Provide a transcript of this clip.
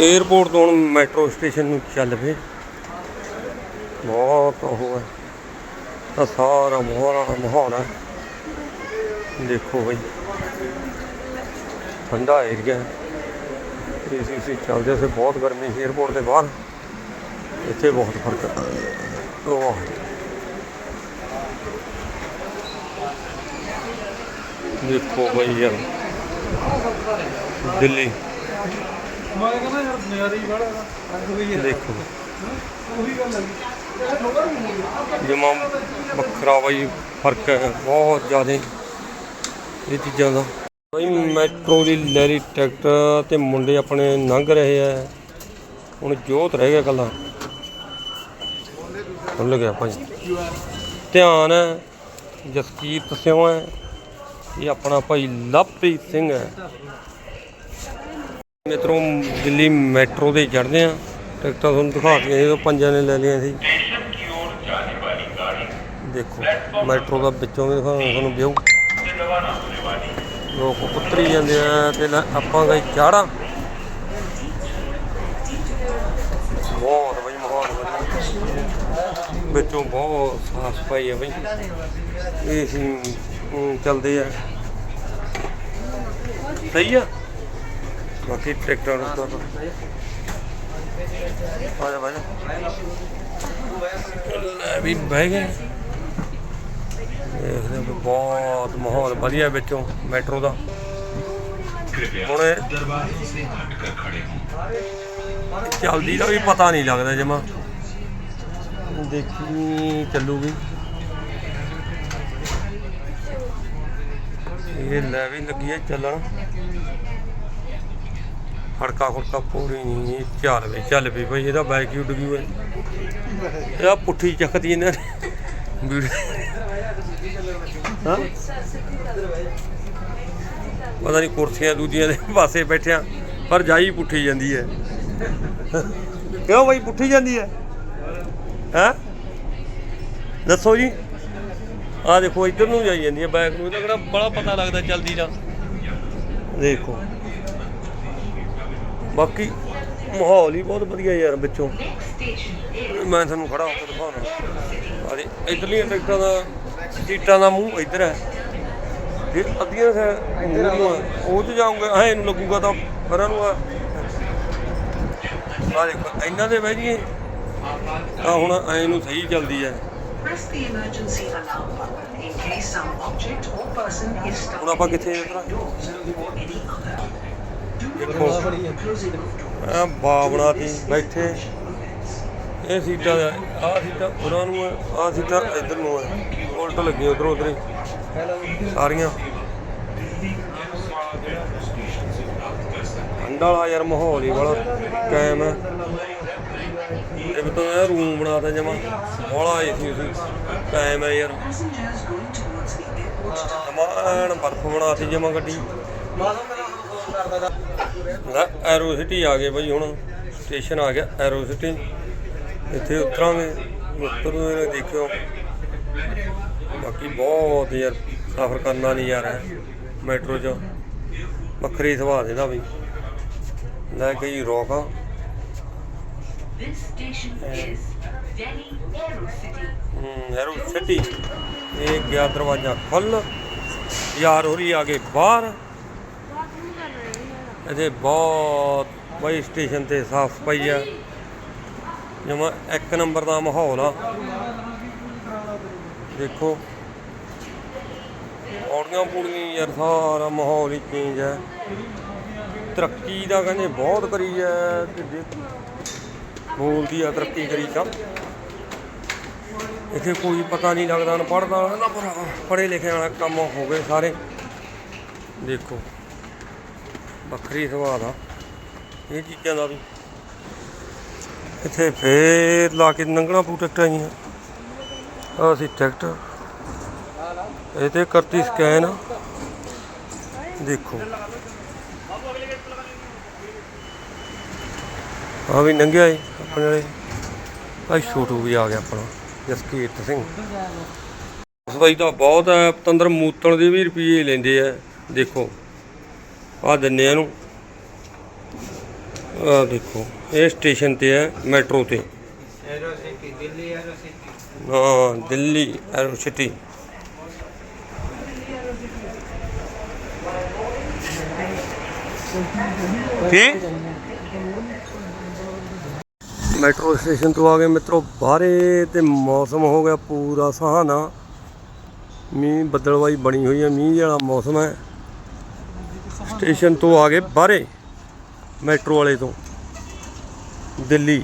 Airport ਤੋਂ ਹੁਣ metro station ਨੂੰ ਚੱਲ ਪਏ। ਬਹੁਤ ਉਹ ਹੈ। ਤਾਂ ਸਾਰਾ ਮਾਹੌਲ ਮਾਹੌਲ ਹੈ। ਦੇਖੋ ਬਈ। ਠੰਡਾ ਏਰੀਆ ਹੈ। ਏਸੀ ਸੀ ਚੱਲਦੇ ਸੀ ਬਹੁਤ ਗਰਮੀ ਸੀ ਏਅਰਪੋਰਟ ਦੇ ਬਾਹਰ। ਇੱਥੇ ਬਹੁਤ ਫ਼ਰਕ ਹੈ। ਉਹ ਦੇਖੋ ਬਈ ਯਾਰ। ਦਿੱਲੀ। ਮੈਂ ਕਹਿੰਦਾ ਯਾਰ ਦੇਖੋ। ਉਹੀ ਗੱਲ ਹੈ ਜਮਾ ਵੱਖਰਾ ਬਈ ਫ਼ਰਕ ਹੈ ਬਹੁਤ ਜ਼ਿਆਦਾ ਇਹ ਚੀਜ਼ਾਂ ਦਾ। ਬਈ ਮੈਟਰੋ ਦੀ ਲੈਰੀ ਟਿਕਟ ਤੇ ਮੁੰਡੇ ਆਪਣੇ ਲੰਘ ਰਹੇ ਆ ਹੁਣ ਜੋਤ ਰਹਿ ਗਿਆ ਕੱਲਾ ਭੁੱਲ ਗਿਆ ਭਾਈ। ਧਿਆਨ ਹੈ ਜਸਕੀਰਤ ਸਿੰਘ ਹੈ। ਇਹ ਆਪਣਾ ਭਾਈ ਲਵਪ੍ਰੀਤ ਸਿੰਘ ਹੈ। ਮਿੱਤਰੋਂ, ਦਿੱਲੀ ਮੈਟਰੋ ਦੇ ਚੜਦੇ ਆ ਟਿਕਟਾਂ ਤੁਹਾਨੂੰ ਦਿਖਾਤੀਆਂ ਸੀ ਉਹ ਪੰਜਾਂ ਨੇ ਲੈ ਲਈਆਂ ਸੀ। ਦੇਖੋ, ਮੈਟਰੋ ਦਾ ਵਿੱਚੋਂ ਵੀ ਦਿਖਾਉਣਾ ਤੁਹਾਨੂੰ ਵਿਊ ਲੋਕ ਉਤਰੀ ਜਾਂਦੇ ਆ ਤੇ ਲੈ ਆਪਾਂ ਗਏ ਚਾੜਾ ਬਹੁਤ ਬਈ ਮਾਹੌਲ ਵਧੀਆ। ਵਿੱਚੋਂ ਬਹੁਤ ਸਾਫ਼ ਸਫ਼ਾਈ ਆ ਬਈ। ਇਹ ਸੀ ਚੱਲਦੇ ਆ। ਸਹੀ ਆ? ਬਾਕੀ ਟਿਕਟਾਂ ਨੂੰ ਤਾਂ ਆ ਜਾ ਬਾਜਾ ਲੈ ਵੀ ਬਹਿ ਗਏ ਦੇਖਦੇ ਹਾਂ ਬਹੁਤ ਮਾਹੌਲ ਵਧੀਆ ਵਿੱਚੋਂ ਮੈਟਰੋ ਦਾ ਹੁਣ ਚੱਲਦੀ ਦਾ ਵੀ ਪਤਾ ਨਹੀਂ ਲੱਗਦਾ ਜਮਾ ਦੇਖੀ ਚੱਲੂਗੀ ਇਹ ਲੈ ਵੀ ਲੱਗੀ ਹੈ ਚੱਲਣ ਫੜਕਾ ਫੜਕਾ ਪੂਰੀ ਨਹੀਂ ਚੱਲ ਵੀ ਚੱਲ ਵੀ ਭਾਈ ਇਹਦਾ ਬਾਈਕ ਹੀ ਉੱਡ ਗਈ ਓਏ ਇਹ ਆਹ ਪੁੱਠੀ ਚੱਕਦੀ ਇਹਨਾਂ ਨੇ। ਹਾਂ? ਪਤਾ ਨਹੀਂ ਕੁਰਸੀਆਂ ਦੂਜੀਆਂ ਦੇ ਪਾਸੇ ਬੈਠਿਆ ਪਰ ਜਾਈ ਪੁੱਠੀ ਜਾਂਦੀ ਹੈ। ਕਿਉਂ ਬਾਈ ਪੁੱਠੀ ਜਾਂਦੀ ਹੈ? ਹੈ? ਦੱਸੋ ਜੀ। ਆ ਦੇਖੋ ਇੱਧਰ ਨੂੰ ਜਾਈ ਜਾਂਦੀ ਹੈ ਬੈਕ ਨੂੰ ਇਹਦਾ ਕਿਹੜਾ ਬੜਾ ਪਤਾ ਲੱਗਦਾ ਚਲਦੀ ਦਾ ਦੇਖੋ। ਬਾਕੀ ਮਾਹੌਲ ਹੀ ਬਹੁਤ ਵਧੀਆ ਯਾਰ ਵਿੱਚੋਂ। ਮੈਂ ਤੁਹਾਨੂੰ ਖੜਾ ਹੋ ਕੇ ਦਿਖਾਉਣਾ। ਆਦੇ ਇਧਰਲੀਆਂ ਟਿਕਟਾਂ ਦਾ ਸੀਟਾਂ ਦਾ ਮੂੰਹ ਇੱਧਰ ਹੈ। ਜੇ ਅੱਧੀਆਂ ਸੈ ਉਹ ਤੇ ਜਾਉਂਗੇ ਐ ਇਹਨੂੰ ਲੱਗੂਗਾ ਤਾਂ ਪਰਾਂ ਨੂੰ ਆ। ਆ ਦੇਖੋ ਇਹਨਾਂ ਦੇ ਬਹਿ ਜੀਏ ਆ ਹੁਣ ਐ ਨੂੰ ਸਹੀ ਚੱਲਦੀ ਹੈ। Press the emergency alarm button in case some object or person is stuck ਹੁਣ ਆਪਾਂ ਕਿੱਥੇ other. ਦੇਖੋ। ਆ ਬਾਵਣਾ ਤੀ ਬੈਠੇ। ਇਹ ਸੀਟਾਂ ਆ ਸੀਟਾਂ ਉਹਨਾਂ ਨੂੰ ਆ ਸੀਟਾਂ ਇੱਧਰ ਨੂੰ ਆ। ਉਲਟ ਲੱਗੀਆਂ ਉਧਰ ਉਧਰ। ਸਾਰੀਆਂ। ਠੰਡਾ ਵਾਲਾ ਯਾਰ ਮਾਹੌਲ ਹੀ ਬੜਾ ਕਾਇਮ ਹੈ ਇਹ ਵੀ ਤਾਂ ਯਾਰ ਰੂਮ ਬਣਾਤਾ ਜਮਾ। ਬੜਾ ਏਸੀ ਸੀ। ਕਾਇਮ ਹੈ ਯਾਰ। Passengers ਸਮਾਨ ਬਰਫ ਬਣਾਤੀ ਜਮਾ ਗੱਡੀ। ਲੈ ਐਰੋ ਸਿਟੀ ਆ ਗਏ ਬਈ ਹੁਣ ਸਟੇਸ਼ਨ ਆ ਗਿਆ ਐਰੋ ਸਿਟੀ ਇੱਥੇ ਉਤਰਾਂਗੇ ਉਤਰਦੇ ਨੇ ਦੇਖਿਓ। ਬਾਕੀ ਬਹੁਤ ਯਾਰ ਸਫ਼ਰ ਕਰਨਾ ਨਹੀਂ ਯਾਰ ਮੈਟਰੋ 'ਚ। ਵੱਖਰੀ ਸੁਭਾਅ ਦੇਦਾ ਬਈ। ਲੈ ਗਈ ਰੋਕ This station is Delhi Aerocity. ਹਮ, ਐਰੋ ਸਿਟੀ ਇਹ ਗਿਆ ਦਰਵਾਜ਼ਾ ਖੁੱਲ ਯਾਰ ਹੋਰੀ ਆ ਗਏ ਬਾਹਰ। ਇਹਦੇ ਬਹੁਤ ਬਈ ਸਟੇਸ਼ਨ ਤੇ ਸਾਫ਼ ਸਫ਼ਾਈ ਆ। ਜਮਾ ਇੱਕ ਨੰਬਰ ਦਾ ਮਾਹੌਲ ਆ। ਦੇਖੋ। ਔੜੀਆਂ ਪੂੜੀਆਂ ਯਾਰ, ਸਾਰਾ ਮਾਹੌਲ ਹੀ ਚੇਂਜ ਹੈ ਤਰੱਕੀ ਦਾ ਕਹਿੰਦੇ ਬਹੁਤ ਕਰੀ ਹੈ ਤੇ ਬੋਲਦੀ ਆ ਤਰੱਕੀ ਕਰੀ ਤਾਂ। ਇੱਥੇ ਕੋਈ ਪਤਾ ਨਹੀਂ ਲੱਗਦਾ, ਅਨਪੜ੍ਹ ਪੜਦਾ ਨਾ ਪੜ੍ਹੇ ਲਿਖੇ ਵਾਲਾ ਕੰਮ ਹੋ ਗਏ ਸਾਰੇ। ਦੇਖੋ। ਵੱਖਰੀ ਸੁਭਾਅ ਦਾ ਇਹ ਚੀਜ਼ਾਂ ਦਾ ਵੀ। ਇੱਥੇ ਫੇਰ ਲਾ ਕੇ ਨੰਗਣਾ ਪੂ ਟਿਕਟਾਂ ਜੀਆਂ। ਆਹ ਸੀ ਟਿਕਟ। ਇਹ ਤੇ ਕਰਤੀ ਸਕੈਨ। ਦੇਖੋ। ਆ ਵੀ ਲੰਘਿਆ ਏ ਆਪਣੇ ਵਾਲੇ। ਭਾਈ ਛੋਟੂ ਵੀ ਆ ਗਿਆ ਆਪਣਾ, ਜਸਕੀਰਤ ਸਿੰਘ। ਸਫ਼ਾਈ ਤਾਂ ਬਹੁਤ ਹੈ ਪਤੰਦਰ ਮੂਤਣ ਦੇ ਵੀ ਰੁਪਏ ਲੈਂਦੇ ਆ। ਦੇਖੋ। ਆ ਦਿੰਨੇ ਆ ਇਹਨੂੰ। ਆ ਦੇਖੋ, ਇਹ ਸਟੇਸ਼ਨ ਤੇ ਹੈ ਮੈਟਰੋ ਤੇ। ਹਾਂ, ਦਿੱਲੀ ਐਰੋ ਸਿਟੀ ਕੀ? ਮੈਟਰੋ ਸਟੇਸ਼ਨ ਤੋਂ ਆ ਗਏ ਮਿੱਤਰੋ, ਬਾਹਰੇ ਤੇ ਮੌਸਮ ਹੋ ਗਿਆ ਪੂਰਾ ਸੁਹਾਨਾ। ਮੀਂਹ ਬੱਦਲਵਾਈ ਬਣੀ ਹੋਈ ਹੈ, ਮੀਂਹ ਵਾਲਾ ਮੌਸਮ ਹੈ। ਸਟੇਸ਼ਨ ਤੋਂ ਆ ਗਏ ਬਾਹਰੇ ਮੈਟਰੋ ਵਾਲੇ ਤੋਂ ਦਿੱਲੀ।